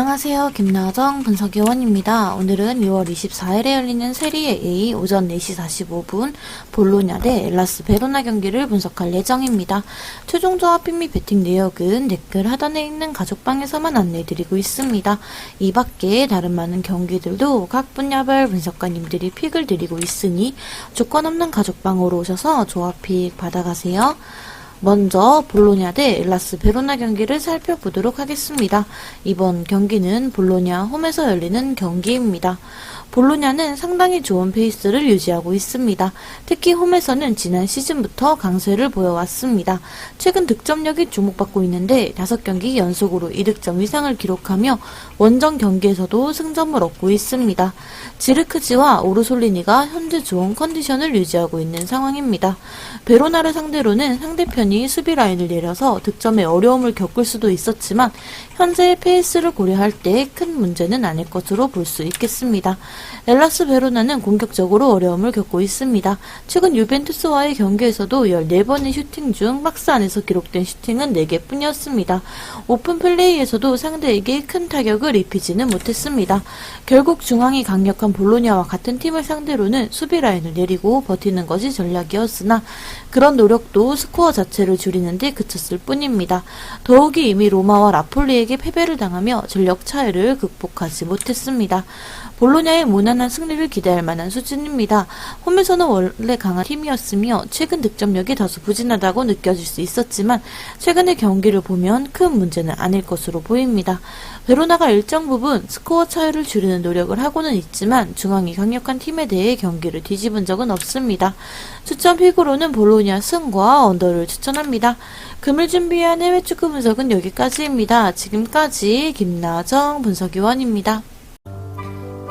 안녕하세요. 김나정 분석위원입니다. 오늘은 6월 24일에 열리는 세리에 A 오전 4시 45분 볼로냐 대 엘라스 베로나 경기를 분석할 예정입니다. 최종 조합 및 배팅 내역은 댓글 하단에 있는 가족방에서만 안내드리고 있습니다. 이 밖에 다른 많은 경기들도 각 분야별 분석가님들이 픽을 드리고 있으니 조건 없는 가족방으로 오셔서 조합 픽 받아가세요. 먼저 볼로냐 대 엘라스 베로나 경기를 살펴보도록 하겠습니다. 이번 경기는 볼로냐 홈에서 열리는 경기입니다. 볼로냐는 상당히 좋은 페이스를 유지하고 있습니다. 특히 홈에서는 지난 시즌부터 강세를 보여왔습니다. 최근 득점력이 주목받고 있는데 5경기 연속으로 2득점 이상을 기록하며 원정 경기에서도 승점을 얻고 있습니다. 지르크지와 오르솔리니가 현재 좋은 컨디션을 유지하고 있는 상황입니다. 베로나를 상대로는 상대편이 수비 라인을 내려서 득점에 어려움을 겪을 수도 있었지만 현재의 페이스를 고려할 때 큰 문제는 아닐 것으로 볼 수 있겠습니다. 엘라스 베로나는 공격적으로 어려움을 겪고 있습니다. 최근 유벤투스와의 경기에서도 14번의 슈팅 중 박스 안에서 기록된 슈팅은 4개뿐이었습니다. 오픈 플레이에서도 상대에게 큰 타격을 입히지는 못했습니다. 결국 중앙이 강력한 볼로냐와 같은 팀을 상대로는 수비 라인을 내리고 버티는 것이 전략이었으나 그런 노력도 스코어 자체를 줄이는 데 그쳤을 뿐입니다. 더욱이 이미 로마와 라폴리에게 패배를 당하며 전력 차이를 극복하지 못했습니다. 볼로냐의 무난한 승리를 기대할 만한 수준입니다. 홈에서는 원래 강한 팀이었으며 최근 득점력이 다소 부진하다고 느껴질 수 있었지만 최근의 경기를 보면 큰 문제는 아닐 것으로 보입니다. 베로나가 일정 부분 스코어 차이를 줄이는 노력을 하고는 있지만 중앙이 강력한 팀에 대해 경기를 뒤집은 적은 없습니다. 추천 픽으로는 볼로냐 승과 언더를 추천합니다. 금일 준비한 해외 축구 분석은 여기까지입니다. 지금까지 김나정 분석위원입니다.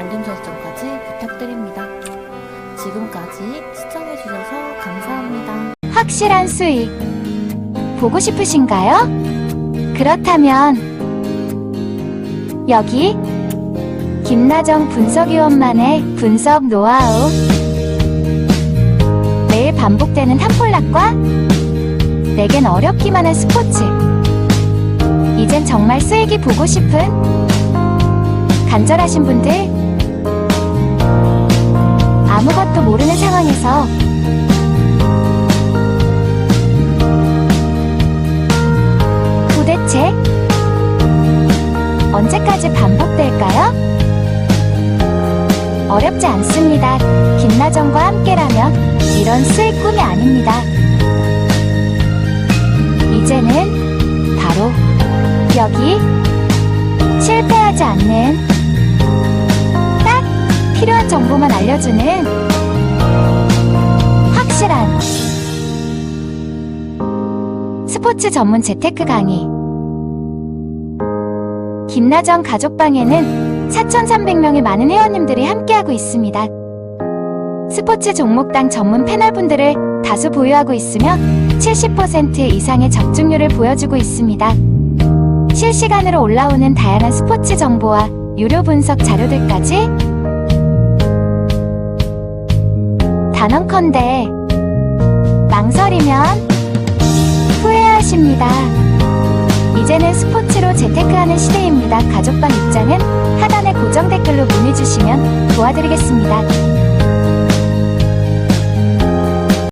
알림 설정까지 부탁드립니다. 지금까지 시청해주셔서 감사합니다. 확실한 수익 보고 싶으신가요? 그렇다면 여기 김나정 분석위원만의 분석 노하우 매일 반복되는 탑폴락과 내겐 어렵기만 한 스포츠 이젠 정말 수익이 보고 싶은 간절하신 분들 아무것도 모르는 상황에서 도대체 언제까지 반복될까요? 어렵지 않습니다. 김나정과 함께라면 이런 수익 꿈이 아닙니다. 이제는 바로 여기 실패하지 않는 정보만 알려주는 확실한 스포츠 전문 재테크 강의 김나정 가족방에는 4,300명의 많은 회원님들이 함께하고 있습니다. 스포츠 종목당 전문 패널분들을 다수 보유하고 있으며 70% 이상의 적중률을 보여주고 있습니다. 실시간으로 올라오는 다양한 스포츠 정보와 유료 분석 자료들까지 단언컨대 망설이면 후회하십니다. 이제는 스포츠로 재테크하는 시대입니다. 가족방 입장은 하단의 고정 댓글로 문의 주시면 도와드리겠습니다.